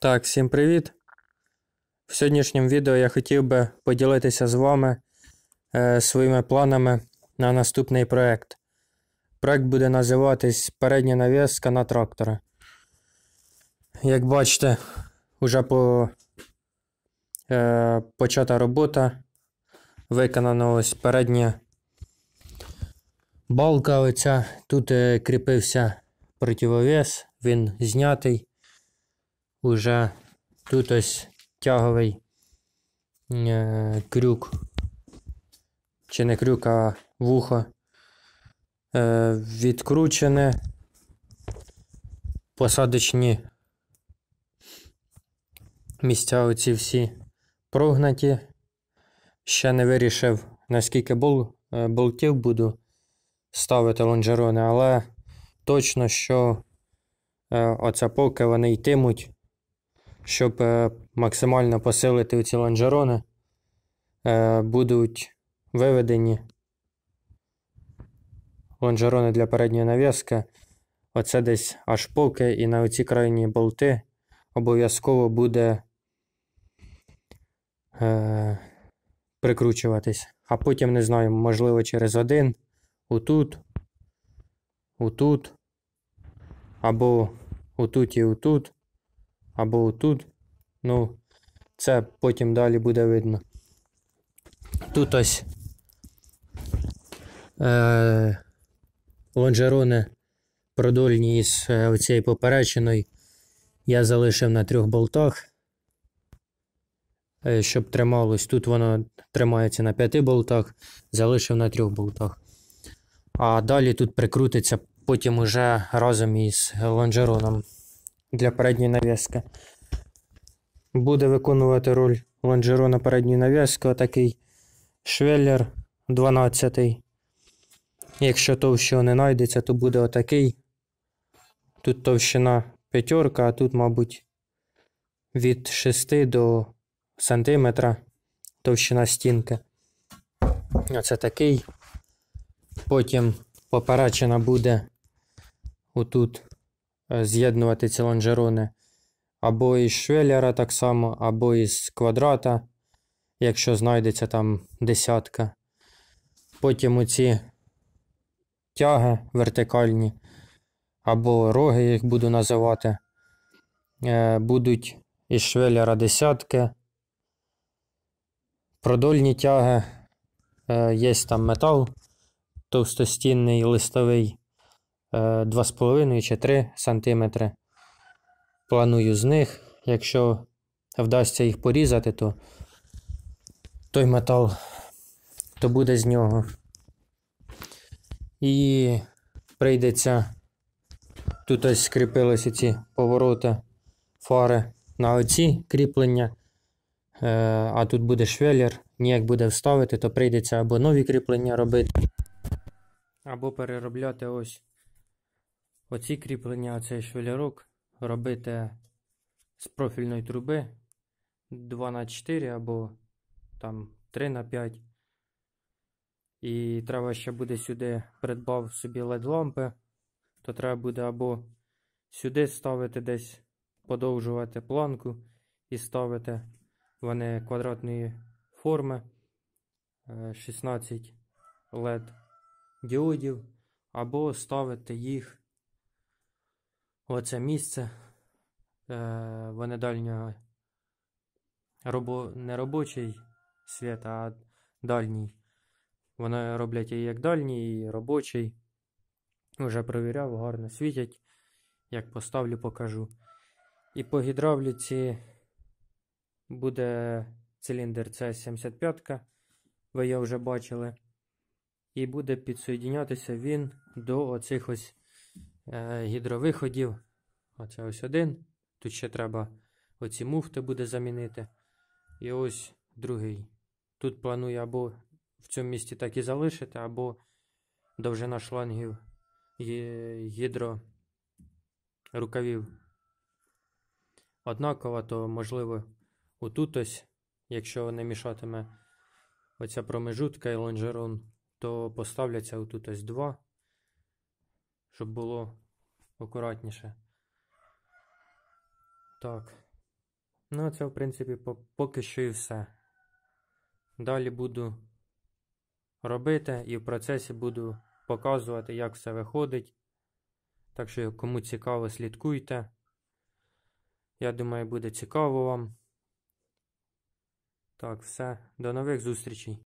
Так, всім привіт! В сьогоднішньому відео я хотів би поділитися з вами е, своїми планами на наступний проект. Проект буде називатись Передня навіска на трактора. Як бачите, вже по, е, почата робота. Виконана ось передня балка. Оця. Тут е, кріпився противовес, він знятий. Уже тут ось тяговий е, крюк, чи не крюк, а вухо е, відкручене. Посадочні місця оці всі прогнаті. Ще не вирішив, наскільки бол, е, болтів буду ставити лонжерони, але точно, що е, оце поки вони йтимуть щоб е, максимально посилити ці лонжерони, е, будуть виведені лонжерони для передньої нав'язки. Оце десь аж поки і на оці крайні болти обов'язково буде е, прикручуватись. А потім, не знаю, можливо, через один, отут, отут, або отут і отут або отут. Ну, це потім далі буде видно. Тут ось е, лонжерони продольні із е, оцією поперечиною я залишив на трьох болтах, е, щоб трималось. Тут воно тримається на п'яти болтах, залишив на трьох болтах. А далі тут прикрутиться потім уже разом із лонжероном для передньої нав'язки. Буде виконувати роль лонжерона передньої нав'язки отакий швеллер 12. Якщо товщого не знайдеться, то буде отакий. Тут товщина п'ятерка, а тут, мабуть, від 6 до сантиметра товщина стінки. Оце такий. Потім поперечина буде отут з'єднувати ці лонжерони або із швеллера так само, або із квадрата, якщо знайдеться там десятка. Потім оці тяги вертикальні, або роги, їх буду називати, е, будуть із швеллера десятки. Продольні тяги, е, є там метал товстостінний листовий. 2,5 чи 3 см. Планую з них. Якщо вдасться їх порізати, то той метал то буде з нього. І прийдеться. Тут ось скріпилися ці повороти фари на оці кріплення. Е, а тут буде швеллер, ніяк буде вставити, то прийдеться або нові кріплення робити, або переробляти ось Оці кріплення, оцей швелярок робити з профільної труби 2х4 або там 3х5. І треба ще буде сюди придбав собі LED-лампи, то треба буде або сюди ставити десь, подовжувати планку і ставити вони квадратної форми 16 е, LED діодів, або ставити їх Оце місце е, вони дальнього робо, не робочий світ, а дальній. Вони роблять і як дальній, і робочий. Вже провіряв, гарно світять. Як поставлю, покажу. І по гідравліці буде циліндр c 75 ви його вже бачили. І буде підсоєднятися він до оцих ось Е, гідровиходів. Оце ось один. Тут ще треба оці муфти буде замінити. І ось другий. Тут планую або в цьому місці так і залишити, або довжина шлангів гідро рукавів однакова, то можливо отут ось, якщо не мішатиме оця промежутка і лонжерон, то поставляться отут ось два щоб було акуратніше. Так, Ну, це, в принципі, поки що і все. Далі буду робити і в процесі буду показувати, як все виходить. Так що, кому цікаво, слідкуйте. Я думаю, буде цікаво вам. Так, все. До нових зустрічей.